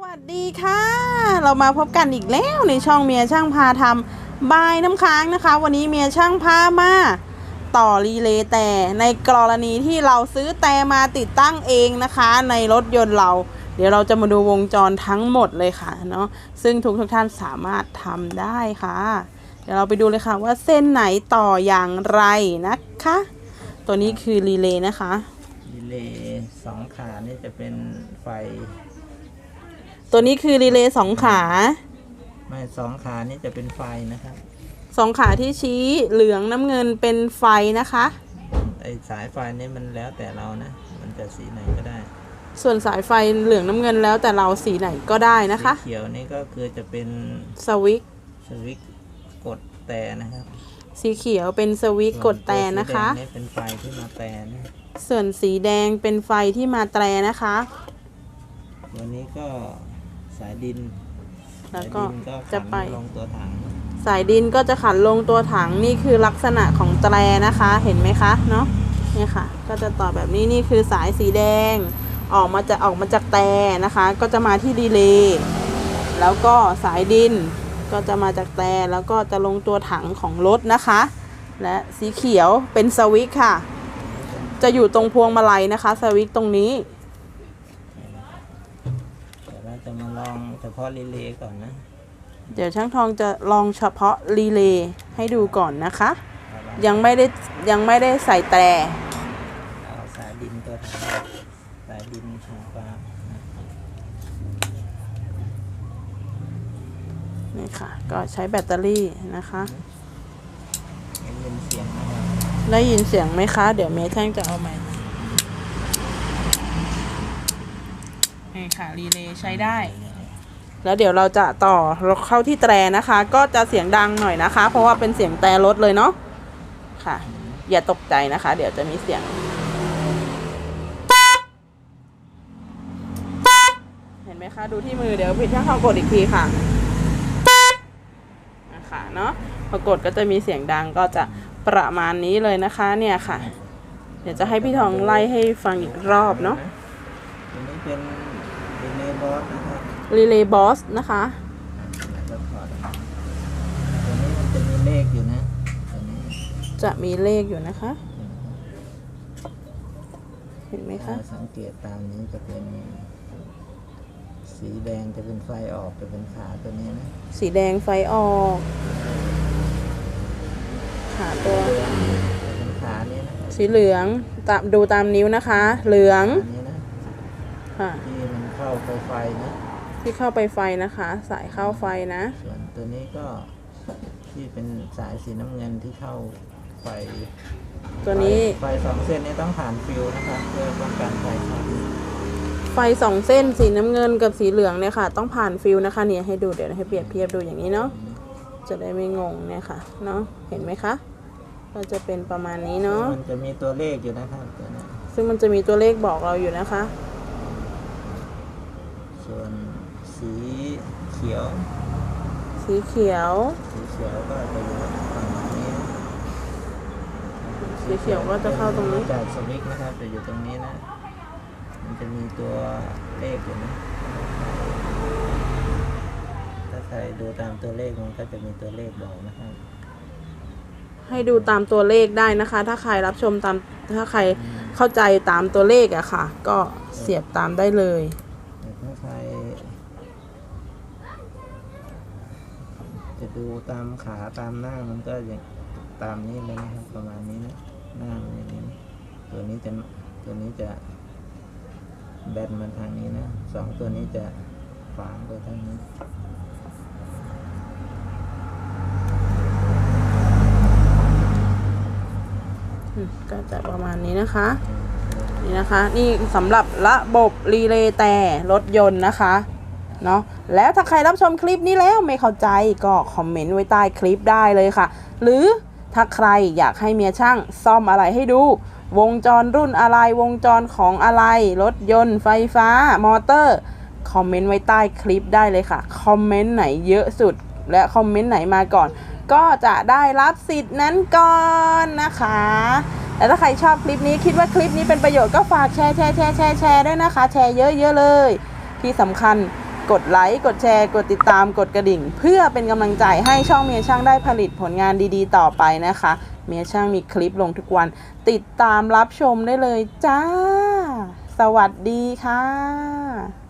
สวัสดีค่ะ เรามาพบกันอีกแล้วในช่องเมียช่างพาทำบายน้ำค้างนะคะ วันนี้เมียช่างพามาต่อรีเลย์แต่ในกรณีที่เราซื้อแต่มาติดตั้งเองนะคะ ในรถยนต์เรา เดี๋ยวเราจะมาดูวงจรทั้งหมดเลยค่ะเนาะซึ่งทุกทุกท่านสามารถทำได้ค่ะ เดี๋ยวเราไปดูเลยค่ะว่าเส้นไหนต่ออย่างไรนะคะ ตัวนี้คือรีเลย์นะคะดีเลย์สองขานี่จะเป็นไฟ ตัวนี้คือรีเลย์สองขาไม่สองขานี่จะเป็นไฟนะครับสองขาที่ชี้เหลืองน้ำเงินเป็นไฟนะคะ ไอสายไฟนี่มันแล้วแต่เรานะ มันจะสีไหนก็ได้ ส่วนสายไฟเหลืองน้ำเงินแล้วแต่เราสีไหนก็ได้นะคะ สีเขียวนี่ก็คือจะเป็นสวิตช์สวิตช์กดแต่นะครับสีเขียวเป็นสวิตช์กดแต่นะคะ ส่วตัวสีแดงนี่เป็นไฟที่มาแต่นะส่วนสีแดงเป็นไฟที่มาแตรนะคะตัวนี้ก็ สายดินแล้วก็สายดินก็จะไป ขันลงตัวถังสายดินก็จะขันลงตัวถังนี่คือลักษณะของแตรนะคะ เห็นไหมคะเนาะเนี่ยค่ะ ก็จะต่อแบบนี้นี่คือสายสีแดง ออกมาจะออกมาจากแต่นะคะ ก็จะมาที่ดีเลย์แล้วก็สายดินก็จะมาจากแต่แล้วก็จะลงตัวถังของรถนะคะ และสีเขียวเป็นสวิตช์ค่ะ จะอยู่ตรงพวงมาลัยนะคะ สวิตช์ตรงนี้ เดี๋ยวเราจะมาลองเฉพาะรีเลย์ก่อนนะ เดี๋ยวช่างทองจะลองเฉพาะรีเลย์ให้ดูก่อนนะคะเอาละยังไม่ได้ยังไม่ได้ใส่แตรเอาสายดินตัวถังสายดินทางฟ้านี่ค่ะ ก็ใช้แบตเตอรี่นะคะได้ยินเสียงนะครับได้ยินเสียงไหมคะ เดี๋ยวเมย์แท่งจะเอาใหม่นี่ค่ะ รีเลย์ใช้ได้ แล้วเดี๋ยวเราจะต่อเข้าที่แตรนะคะ ก็จะเสียงดังหน่อยนะคะ เพราะว่าเป็นเสียงแตรรถเลยเนาะค่ะ อย่าตกใจนะคะ เดี๋ยวจะมีเสียงเห็นไหมคะดูที่มือเดี๋ยวพี่ช่างทองกดอีกทีค่ะนะคะเนาะพอกดก็จะมีเสียงดังก็จะประมาณนี้เลยนะคะเนี่ยค่ะ เดี๋ยวจะให้พี่ทองไล่ให้ฟังอีกรอบเนาะตัวนี้เป็นดีเลย์บอสนะครับ รีเลย์บอสนะคะแล้วถอดออกตัวนี้มันจะมีเลขอยู่นะตัวนี้จะมีเลขอยู่นะคะ เห็นไหมคะถ้าสังเกตตามนี้จะเป็น สีแดงจะเป็นไฟออกจะเป็นขาตัวนี้นะ สีแดงไฟออกขาตัวจะเป็นขานี้นะสีเหลืองตามดูตามนิ้วนะคะ เหลืองขานี้นะค่ะที่มันเข้าไปไฟนะ ที่เข้าไปไฟนะคะ สายเข้าไฟนะส่วนตัวนี้ก็ที่เป็นสายสีน้ำเงินที่เข้าไฟตัวนี้ไฟสองเส้นนี้ต้องผ่านฟิวนะครับเพื่อป้องกันไฟช็อตไฟสองเส้นสีน้ำเงินกับสีเหลืองเนี่ยค่ะ ต้องผ่านฟิลนะคะเนี่ยให้ดูเดี๋ยวให้เปรียบเทียบดูอย่างนี้เนาะจะได้ไม่งงเนี่ยค่ะเนาะเห็นไหมคะก็จะเป็นประมาณนี้เนาะมันจะมีตัวเลขอยู่นะครับตัวนี้ซึ่งมันจะมีตัวเลขบอกเราอยู่นะคะ ส่วน สีเขียว สีเขียว สีเขียวก็จะอยู่ฝั่งนี้สีเขียวก็จะเข้าตรงนี้ จากสวิตช์นะครับจะอยู่ตรงนี้นะ มันจะมีตัวเลขอยู่นะถ้าใครดูตามตัวเลขมันก็จะมีตัวเลขบอกนะครับ ให้ดูตามตัวเลขได้นะคะ ถ้าใครรับชมตามถ้าใครเข้าใจตามตัวเลขอะค่ะ ก็เสียบตามได้เลย แต่ถ้าใคร จะดูตามขาตามหน้ามันก็อย่างตามนี้เลยนะครับ ประมาณนี้นะหน้ามันอย่างนี้ตัวนี้จะตัวนี้จะแบนมาทางนี้นะสองตัวนี้จะฝางไปทางนี้ก็จะประมาณนี้นะคะ นี่นะคะ นี่สำหรับระบบรีเลย์แต่รถยนต์นะคะ เนาะ แล้วถ้าใครรับชมคลิปนี้แล้วไม่เข้าใจก็คอมเมนต์ไว้ใต้คลิปได้เลยค่ะ หรือถ้าใครอยากให้เมียช่างซ่อมอะไรให้ดู วงจรรุ่นอะไรวงจรของอะไร รถยนต์ไฟฟ้า มอเตอร์ คอมเมนต์ไว้ใต้คลิปได้เลยค่ะ คอมเมนต์ไหนเยอะสุด และคอมเมนต์ไหนมาก่อน ก็จะได้รับสิทธิ์นั้นก่อนนะคะและถ้าใครชอบคลิปนี้คิดว่าคลิปนี้เป็นประโยชน์ก็ฝากแชร์แชร์แชร์แชร์แชร์ด้วยนะคะ แชร์เยอะๆเลย ที่สำคัญ กดไลค์กดแชร์ กดติดตามกดกระดิ่ง เพื่อเป็นกำลังใจให้ช่องเมียช่างได้ผลิตผลงานดีๆ ต่อไปนะคะ เมียช่างมีคลิปลงทุกวัน ติดตามรับชมได้เลยจ้า สวัสดีค่ะ